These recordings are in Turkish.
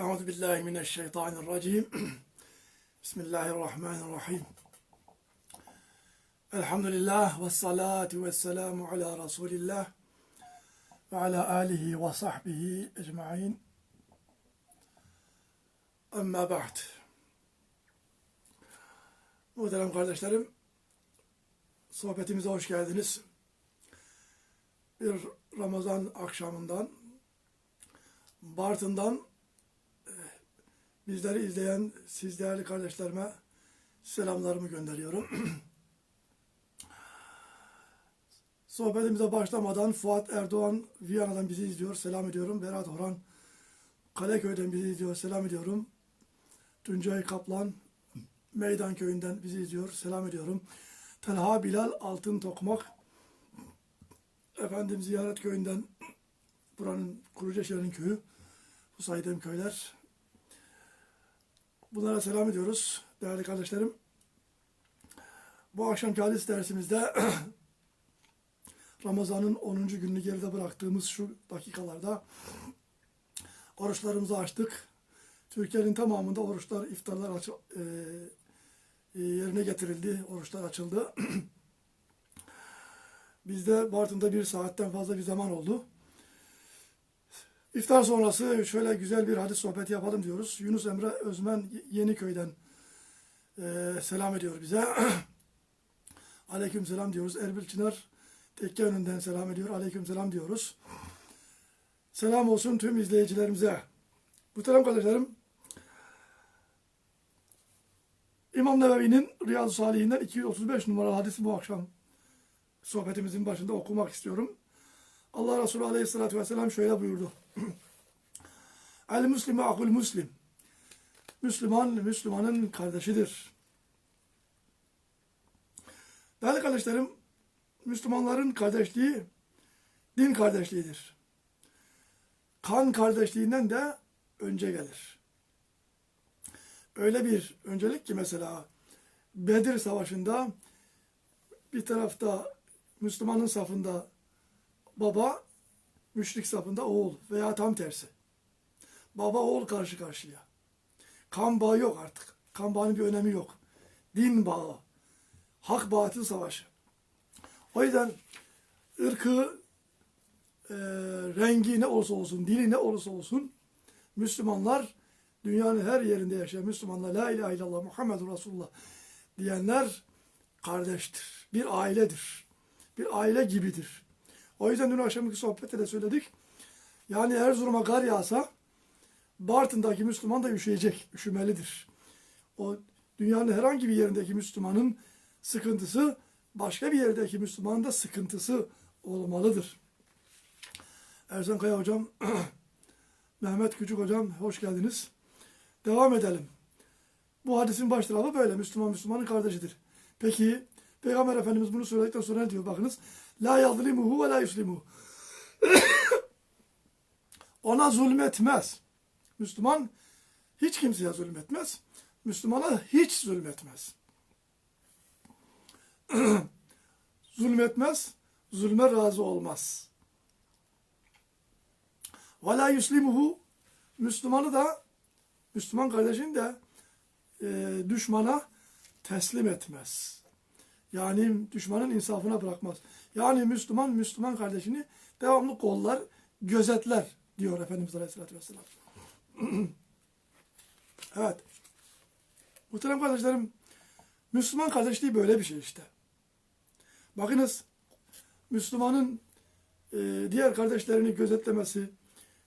Euzu billahi mineşşeytanirracim. Bismillahirrahmanirrahim. Elhamdülillah ve salatu ve selamu ala Resulillah ve ala alihi ve sahbihi ecmain. Amma ba'd. Muhterem kardeşlerim, sohbetimize hoş geldiniz. Bir Ramazan akşamından, Bartın'dan bizleri izleyen siz değerli kardeşlerime selamlarımı gönderiyorum. Sohbetimize başlamadan Fuat Erdoğan Viyana'dan bizi izliyor. Selam ediyorum. Berat Orhan Kaleköy'den bizi izliyor. Selam ediyorum. Tuncay Kaplan Meydan Köyü'nden bizi izliyor. Selam ediyorum. Talha Bilal Altın Tokmak efendim Ziyaret Köyü'nden buranın Kuruceşehir'in köyü bu saydığım köyler. Bunlara selam ediyoruz değerli kardeşlerim. Bu akşamki hadis dersimizde Ramazan'ın 10. gününü geride bıraktığımız şu dakikalarda oruçlarımızı açtık. Türkiye'nin tamamında oruçlar, iftarlar aç, e, e, yerine getirildi. Oruçlar açıldı. Bizde Bartın'da bir saatten fazla bir zaman oldu. İftar sonrası şöyle güzel bir hadis sohbeti yapalım diyoruz. Yunus Emre Özmen Yeniköy'den e, selam ediyor bize. Aleyküm selam diyoruz. Erbil Çınar Tekke önünden selam ediyor. Aleyküm selam diyoruz. Selam olsun tüm izleyicilerimize. Muhterem kardeşlerim, İmam Nevevi'nin Riyaz-ı Salihinden 235 numaralı hadisi bu akşam sohbetimizin başında okumak istiyorum. Allah Resulü Aleyhisselatü Vesselam şöyle buyurdu. El Müslüme akul Müslim. Müslüman, Müslümanın kardeşidir. Değerli kardeşlerim, Müslümanların kardeşliği din kardeşliğidir. Kan kardeşliğinden de önce gelir. Öyle bir öncelik ki mesela Bedir Savaşı'nda bir tarafta Müslümanın safında baba, müşrik safında oğul veya tam tersi. Baba oğul karşı karşıya. Kan bağı yok artık. Kan bağının bir önemi yok. Din bağı. Hak batıl savaşı. O yüzden ırkı, e, rengi ne olursa olsun, dili ne olursa olsun Müslümanlar dünyanın her yerinde yaşayan Müslümanlar La ilahe illallah Muhammedur Resulullah diyenler kardeştir. Bir ailedir. Bir aile gibidir. O yüzden dün akşamki sohbette de söyledik. Yani Erzurum'a kar yağsa Bartın'daki Müslüman da üşüyecek, üşümelidir. O dünyanın herhangi bir yerindeki Müslümanın sıkıntısı başka bir yerdeki Müslümanın da sıkıntısı olmalıdır. Ersan Kaya hocam, Mehmet Küçük hocam hoş geldiniz. Devam edelim. Bu hadisin baş tarafı böyle. Müslüman Müslümanın kardeşidir. Peki Peygamber Efendimiz bunu söyledikten sonra ne diyor? Bakınız. La yazlimuhu ve la yuslimuhu. Ona zulmetmez. Müslüman hiç kimseye zulmetmez. Müslümana hiç zulmetmez. zulmetmez, zulme razı olmaz. Ve la yuslimuhu Müslümanı da Müslüman kardeşini de e, düşmana teslim etmez. Yani düşmanın insafına bırakmaz. Yani Müslüman Müslüman kardeşini devamlı kollar, gözetler diyor Efendimiz Aleyhisselatü Vesselam. evet. Muhterem kardeşlerim, Müslüman kardeşliği böyle bir şey işte. Bakınız, Müslümanın e, diğer kardeşlerini gözetlemesi,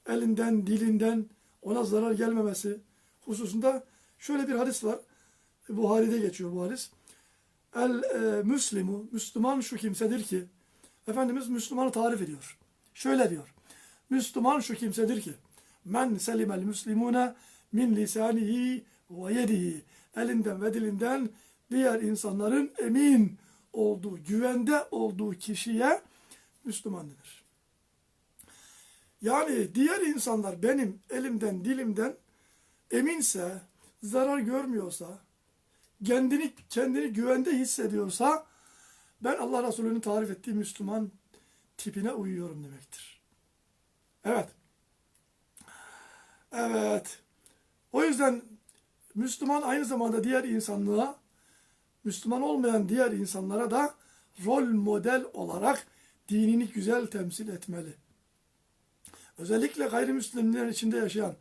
elinden, dilinden ona zarar gelmemesi hususunda şöyle bir hadis var. Buhari'de geçiyor bu hadis. El e, Müslimu, Müslüman şu kimsedir ki, Efendimiz Müslümanı tarif ediyor. Şöyle diyor. Müslüman şu kimsedir ki, men selimel müslimune min lisanihi ve yedihi. Elinden ve dilinden diğer insanların emin olduğu, güvende olduğu kişiye Müslüman denir. Yani diğer insanlar benim elimden, dilimden eminse, zarar görmüyorsa, kendini kendini güvende hissediyorsa ben Allah Resulü'nün tarif ettiği Müslüman tipine uyuyorum demektir. Evet. Evet. yüzden Müslüman aynı zamanda diğer insanlığa, Müslüman olmayan diğer insanlara da rol model olarak dinini güzel temsil etmeli. Özellikle gayrimüslimlerin içinde yaşayan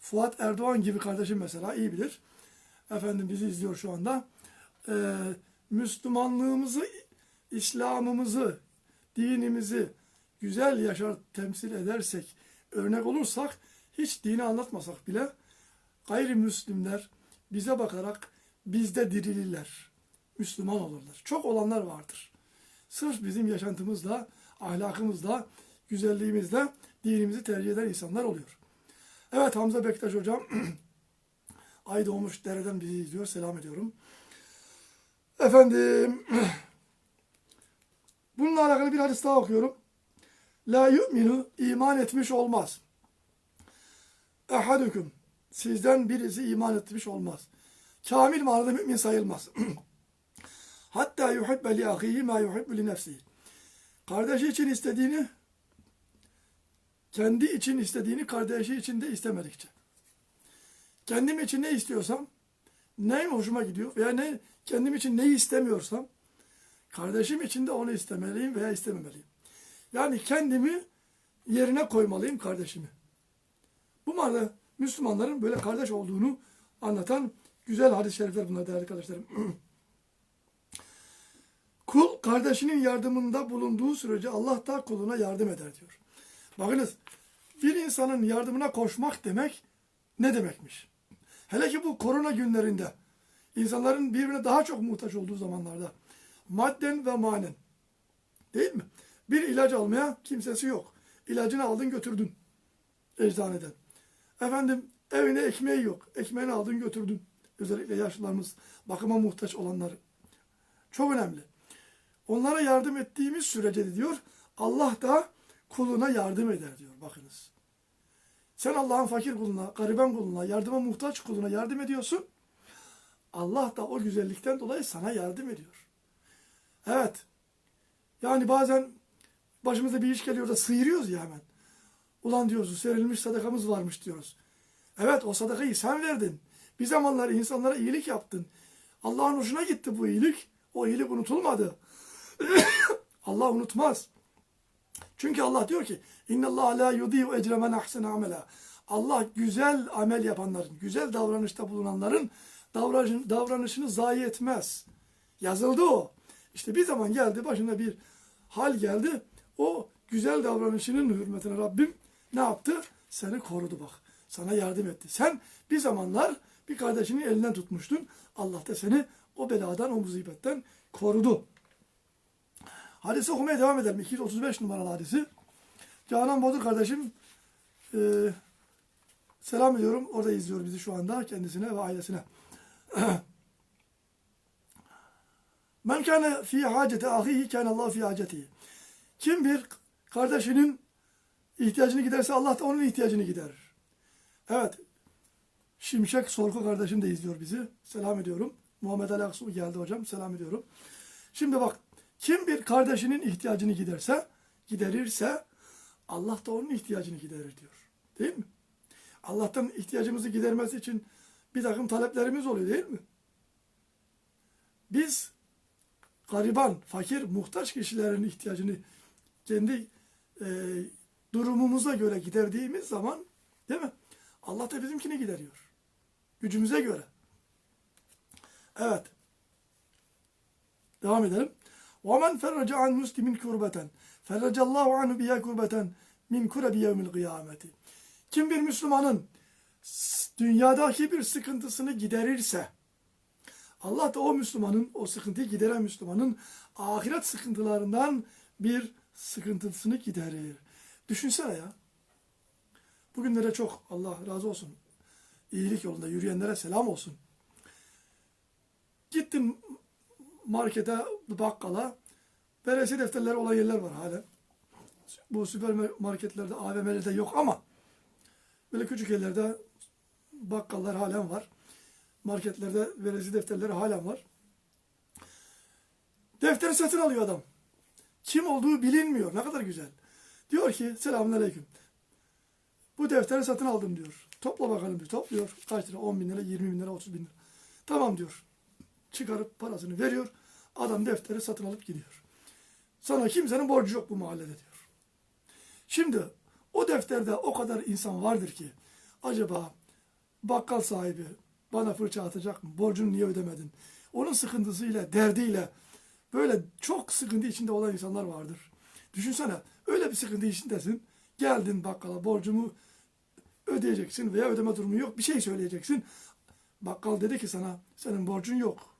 Fuat Erdoğan gibi kardeşim mesela iyi bilir. Efendim bizi izliyor şu anda. Ee, Müslümanlığımızı, İslam'ımızı, dinimizi güzel yaşar temsil edersek, örnek olursak, hiç dini anlatmasak bile gayrimüslimler bize bakarak bizde dirilirler. Müslüman olurlar. Çok olanlar vardır. Sırf bizim yaşantımızla, ahlakımızla, güzelliğimizle dinimizi tercih eden insanlar oluyor. Evet Hamza Bektaş hocam ay doğmuş dereden bizi izliyor. Selam ediyorum. Efendim bununla alakalı bir hadis daha okuyorum. La yu'minu iman etmiş olmaz. Ehadukum sizden birisi iman etmiş olmaz. Kamil manada mümin sayılmaz. Hatta yuhibbe li ahihi ma yuhibbu li nefsihi. Kardeşi için istediğini kendi için istediğini kardeşi için de istemedikçe. Kendim için ne istiyorsam, neyim hoşuma gidiyor veya ne kendim için neyi istemiyorsam, kardeşim için de onu istemeliyim veya istememeliyim. Yani kendimi yerine koymalıyım kardeşimi. Bu manada Müslümanların böyle kardeş olduğunu anlatan güzel hadis-i şerifler bunlar değerli arkadaşlarım. Kul kardeşinin yardımında bulunduğu sürece Allah da kuluna yardım eder diyor. Bakınız bir insanın yardımına koşmak demek ne demekmiş? Hele ki bu korona günlerinde insanların birbirine daha çok muhtaç olduğu zamanlarda madden ve manen değil mi? Bir ilaç almaya kimsesi yok. İlacını aldın götürdün eczaneden. Efendim evine ekmeği yok. Ekmeğini aldın götürdün. Özellikle yaşlılarımız, bakıma muhtaç olanlar. Çok önemli. Onlara yardım ettiğimiz sürece de diyor Allah da kuluna yardım eder diyor. Bakınız. Sen Allah'ın fakir kuluna, gariban kuluna, yardıma muhtaç kuluna yardım ediyorsun. Allah da o güzellikten dolayı sana yardım ediyor. Evet. Yani bazen başımıza bir iş geliyor da sıyırıyoruz ya hemen. Ulan diyoruz serilmiş sadakamız varmış diyoruz. Evet o sadakayı sen verdin. Bir zamanlar insanlara iyilik yaptın. Allah'ın hoşuna gitti bu iyilik. O iyilik unutulmadı. Allah unutmaz. Çünkü Allah diyor ki İnna Allah la yudiyu ecre men ahsene amela. Allah güzel amel yapanların, güzel davranışta bulunanların davranışını, davranışını zayi etmez. Yazıldı o. İşte bir zaman geldi başına bir hal geldi. O güzel davranışının hürmetine Rabbim ne yaptı? Seni korudu bak. Sana yardım etti. Sen bir zamanlar bir kardeşinin elinden tutmuştun. Allah da seni o beladan, o musibetten korudu. Hadisi okumaya devam edelim. 235 numaralı hadisi. Canan Bodur kardeşim e, selam ediyorum. Orada izliyor bizi şu anda kendisine ve ailesine. Men kâne fî hacete ahihi kâne Allah fî hacetihi. Kim bir kardeşinin ihtiyacını giderse Allah da onun ihtiyacını giderir. Evet. Şimşek Sorku kardeşim de izliyor bizi. Selam ediyorum. Muhammed Ali Aksu geldi hocam. Selam ediyorum. Şimdi bak kim bir kardeşinin ihtiyacını giderse, giderirse Allah da onun ihtiyacını giderir diyor. Değil mi? Allah'tan ihtiyacımızı gidermesi için bir takım taleplerimiz oluyor değil mi? Biz gariban, fakir, muhtaç kişilerin ihtiyacını kendi e, durumumuza göre giderdiğimiz zaman değil mi? Allah da bizimkini gideriyor. Gücümüze göre. Evet. Devam edelim. وَمَنْ فَرَّجَ عَنْ مُسْلِمٍ كُرْبَةً فَرَّجَ اللّٰهُ عَنْهُ بِيَا كُرْبَةً min kurebi yevmil kıyameti. Kim bir Müslümanın dünyadaki bir sıkıntısını giderirse, Allah da o Müslümanın, o sıkıntıyı gideren Müslümanın ahiret sıkıntılarından bir sıkıntısını giderir. Düşünsene ya. Bugünlere çok Allah razı olsun. İyilik yolunda yürüyenlere selam olsun. Gittim markete, bakkala, veresi defterleri olan yerler var hala. Bu süpermarketlerde, AVM'lerde yok ama böyle küçük yerlerde bakkallar halen var. Marketlerde veresi defterleri halen var. Defteri satın alıyor adam. Kim olduğu bilinmiyor. Ne kadar güzel. Diyor ki selamun aleyküm. Bu defteri satın aldım diyor. Topla bakalım diyor. Topluyor. Kaç lira? 10 bin lira, 20 bin lira, 30 bin lira. Tamam diyor. Çıkarıp parasını veriyor. Adam defteri satın alıp gidiyor. Sana kimsenin borcu yok bu mahallede diyor. Şimdi o defterde o kadar insan vardır ki acaba bakkal sahibi bana fırça atacak mı? Borcunu niye ödemedin? Onun sıkıntısıyla, derdiyle böyle çok sıkıntı içinde olan insanlar vardır. Düşünsene öyle bir sıkıntı içindesin. Geldin bakkala borcumu ödeyeceksin veya ödeme durumu yok. Bir şey söyleyeceksin. Bakkal dedi ki sana senin borcun yok.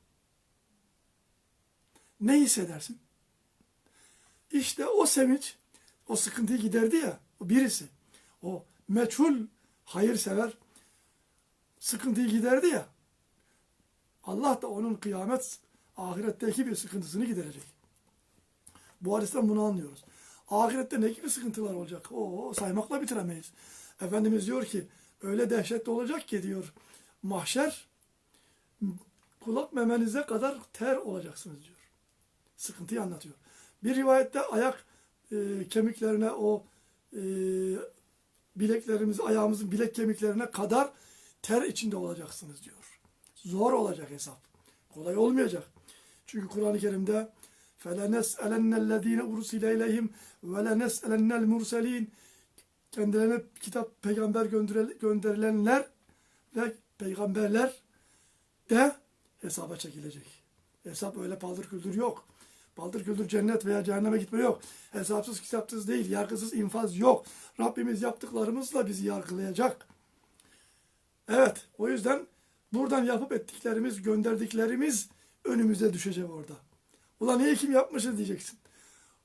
Ne hissedersin? İşte o sevinç, o sıkıntıyı giderdi ya, o birisi. O meçhul hayırsever sıkıntıyı giderdi ya. Allah da onun kıyamet ahiretteki bir sıkıntısını giderecek. Bu hadisten bunu anlıyoruz. Ahirette ne gibi sıkıntılar olacak? O saymakla bitiremeyiz. Efendimiz diyor ki öyle dehşetli olacak ki diyor mahşer kulak memenize kadar ter olacaksınız diyor Sıkıntıyı anlatıyor. Bir rivayette ayak e, kemiklerine o e, bileklerimiz, ayağımızın bilek kemiklerine kadar ter içinde olacaksınız diyor. Zor olacak hesap. Kolay olmayacak. Çünkü Kur'an-ı Kerim'de فَلَنَسْأَلَنَّ الَّذ۪ينَ اُرْسِلَ اِلَيْهِمْ وَلَنَسْأَلَنَّ الْمُرْسَل۪ينَ Kendilerine kitap, peygamber gönderilen- gönderilenler ve peygamberler de hesaba çekilecek. Hesap öyle paldır küldür yok. Paldır küldür cennet veya cehenneme gitme yok. Hesapsız kitapsız değil, yargısız infaz yok. Rabbimiz yaptıklarımızla bizi yargılayacak. Evet, o yüzden buradan yapıp ettiklerimiz, gönderdiklerimiz önümüze düşecek orada. Ulan iyi kim yapmışız diyeceksin.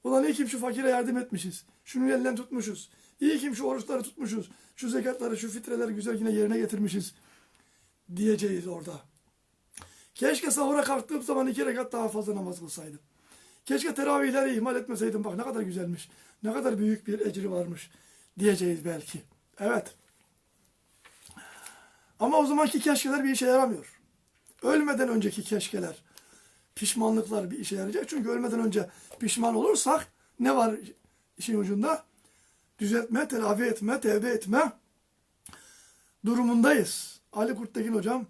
Ulan iyi kim şu fakire yardım etmişiz. Şunun elinden tutmuşuz. İyi kim şu oruçları tutmuşuz. Şu zekatları, şu fitreleri güzel yine yerine getirmişiz. Diyeceğiz orada. Keşke sahura kalktığım zaman iki rekat daha fazla namaz kılsaydım. Keşke teravihleri ihmal etmeseydim. Bak ne kadar güzelmiş. Ne kadar büyük bir ecri varmış. Diyeceğiz belki. Evet. Ama o zamanki keşkeler bir işe yaramıyor. Ölmeden önceki keşkeler, pişmanlıklar bir işe yarayacak. Çünkü ölmeden önce pişman olursak ne var işin ucunda? Düzeltme, telafi etme, tevbe etme durumundayız. Ali Kurttekin hocam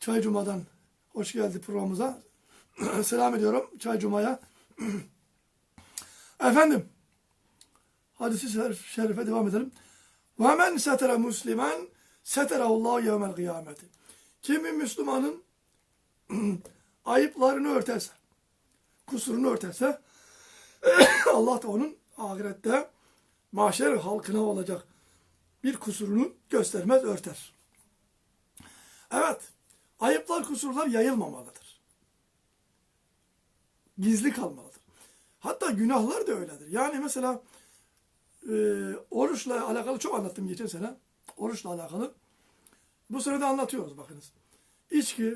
Çay Cuma'dan hoş geldi programımıza. Selam ediyorum Çay Cuma'ya. Efendim, hadisi şer- şerife devam edelim. Ve men setere muslimen seterallahu yevmel kıyameti. Kimi Müslümanın ayıplarını örterse, kusurunu örterse, Allah da onun ahirette mahşer halkına olacak bir kusurunu göstermez, örter. Evet, ayıplar, kusurlar yayılmamalıdır. Gizli kalmalıdır. Hatta günahlar da öyledir. Yani mesela e, oruçla alakalı çok anlattım geçen sene. Oruçla alakalı. Bu de anlatıyoruz bakınız. İçki,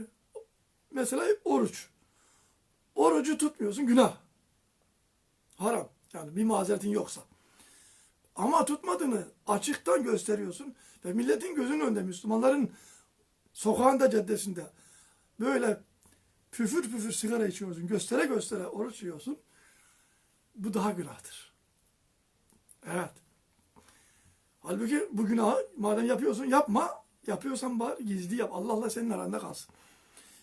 mesela oruç. Orucu tutmuyorsun günah. Haram. Yani bir mazeretin yoksa. Ama tutmadığını açıktan gösteriyorsun ve milletin gözünün önünde Müslümanların sokağında caddesinde böyle püfür püfür sigara içiyorsun. Göstere göstere oruç yiyorsun. Bu daha günahtır. Evet. Halbuki bu günahı madem yapıyorsun yapma. Yapıyorsan bari gizli yap. Allah'la senin aranda kalsın.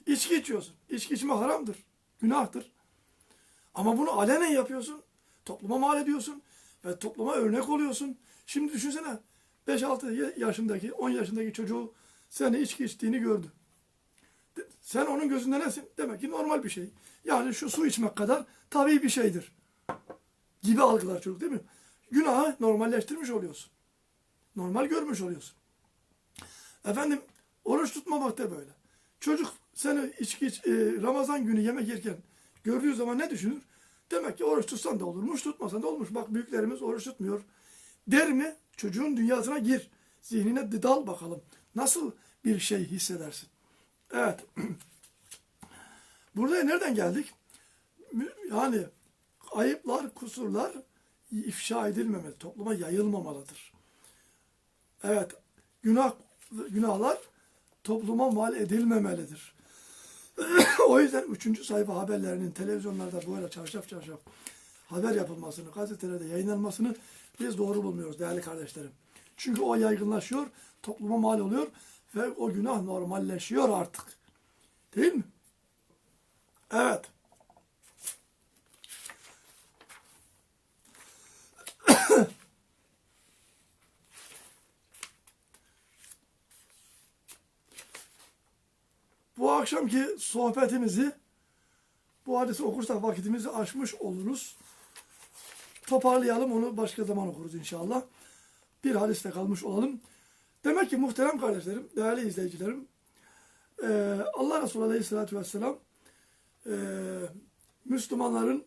İçki içiyorsun. İçki içme haramdır. Günahtır. Ama bunu alenen yapıyorsun. Topluma mal ediyorsun. Ve topluma örnek oluyorsun. Şimdi düşünsene 5-6 yaşındaki, 10 yaşındaki çocuğu seni içki içtiğini gördü. Sen onun gözünde nesin? Demek ki normal bir şey. Yani şu su içmek kadar tabii bir şeydir. Gibi algılar çocuk değil mi? Günahı normalleştirmiş oluyorsun. Normal görmüş oluyorsun. Efendim oruç tutmamak da böyle. Çocuk seni içki iç, e, Ramazan günü yemek yerken gördüğü zaman ne düşünür? Demek ki oruç tutsan da olurmuş, tutmasan da olmuş. Bak büyüklerimiz oruç tutmuyor. Der mi? Çocuğun dünyasına gir. Zihnine dal bakalım. Nasıl bir şey hissedersin? Evet. Buraya nereden geldik? Yani ayıplar, kusurlar ifşa edilmemeli, topluma yayılmamalıdır. Evet, günah günahlar topluma mal edilmemelidir. o yüzden üçüncü sayfa haberlerinin televizyonlarda böyle çarşaf çarşaf haber yapılmasını, gazetelerde yayınlanmasını biz doğru bulmuyoruz değerli kardeşlerim. Çünkü o yaygınlaşıyor, topluma mal oluyor ve o günah normalleşiyor artık. Değil mi? Evet. Bu akşamki sohbetimizi bu hadisi okursak vakitimizi aşmış oluruz. Toparlayalım onu başka zaman okuruz inşallah. Bir hadiste kalmış olalım. Demek ki muhterem kardeşlerim, değerli izleyicilerim, eee, Allah Resulü Aleyhisselatü Vesselam eee, Müslümanların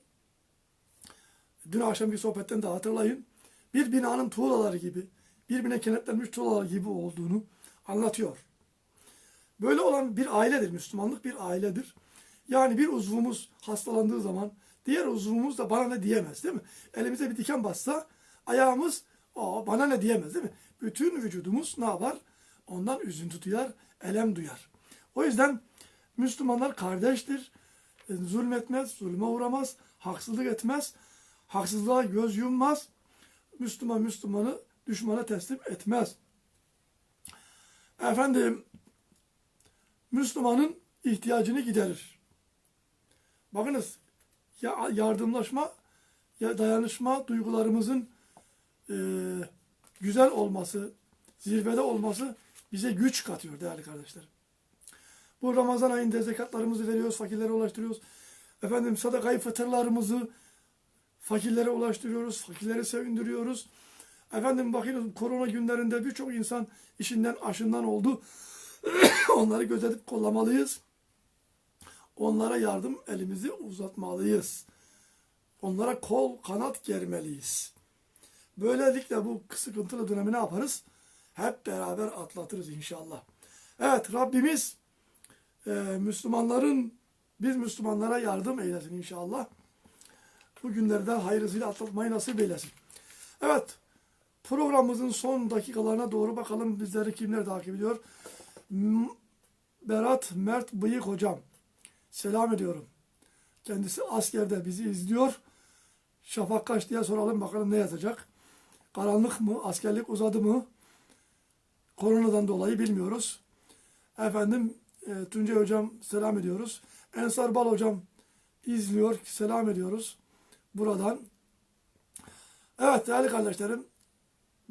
dün akşamki sohbetten de hatırlayın bir binanın tuğlaları gibi, birbirine kenetlenmiş tuğlalar gibi olduğunu anlatıyor. Böyle olan bir ailedir. Müslümanlık bir ailedir. Yani bir uzvumuz hastalandığı zaman diğer uzvumuz da bana ne diyemez değil mi? Elimize bir diken bassa ayağımız Aa, bana ne diyemez değil mi? Bütün vücudumuz ne yapar? Ondan üzüntü duyar, elem duyar. O yüzden Müslümanlar kardeştir. E, Zulmetmez, zulme uğramaz, haksızlık etmez, haksızlığa göz yummaz. Müslüman Müslümanı düşmana teslim etmez. Efendim, Müslümanın ihtiyacını giderir. Bakınız, ya yardımlaşma, ya dayanışma duygularımızın e, güzel olması, zirvede olması bize güç katıyor değerli kardeşlerim. Bu Ramazan ayında zekatlarımızı veriyoruz, fakirlere ulaştırıyoruz. Efendim sadakayı fıtırlarımızı fakirlere ulaştırıyoruz, fakirleri sevindiriyoruz. Efendim bakın korona günlerinde birçok insan işinden aşından oldu. Onları gözetip kollamalıyız. Onlara yardım elimizi uzatmalıyız. Onlara kol kanat germeliyiz. Böylelikle bu sıkıntılı dönemi ne yaparız? Hep beraber atlatırız inşallah. Evet Rabbimiz e, Müslümanların biz Müslümanlara yardım eylesin inşallah. Bu günlerde hayırlısıyla atlatmayı nasip eylesin. Evet programımızın son dakikalarına doğru bakalım bizleri kimler takip ediyor. Berat Mert Bıyık hocam. Selam ediyorum. Kendisi askerde bizi izliyor. Şafak kaç diye soralım bakalım ne yazacak. Karanlık mı? Askerlik uzadı mı? Koronadan dolayı bilmiyoruz. Efendim e, Tuncay hocam selam ediyoruz. Ensar Bal hocam izliyor. Selam ediyoruz buradan. Evet değerli kardeşlerim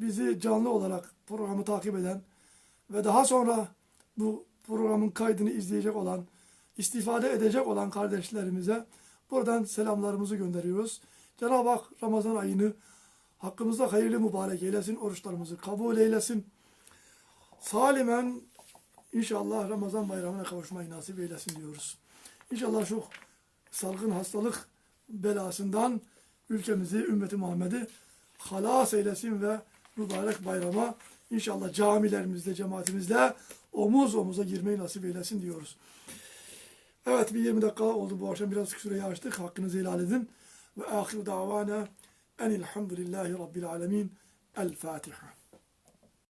bizi canlı olarak programı takip eden ve daha sonra bu programın kaydını izleyecek olan, istifade edecek olan kardeşlerimize buradan selamlarımızı gönderiyoruz. Cenab-ı Hak Ramazan ayını hakkımızda hayırlı mübarek eylesin, oruçlarımızı kabul eylesin. Salimen inşallah Ramazan bayramına kavuşmayı nasip eylesin diyoruz. İnşallah şu salgın hastalık belasından ülkemizi, ümmeti Muhammed'i halas eylesin ve mübarek bayrama inşallah camilerimizde, cemaatimizle omuz omuza girmeyi nasip eylesin diyoruz. Evet bir 20 dakika oldu bu akşam biraz süreyi açtık. Hakkınızı helal edin. Ve ahir davana أن الحمد لله رب العالمين الفاتحة.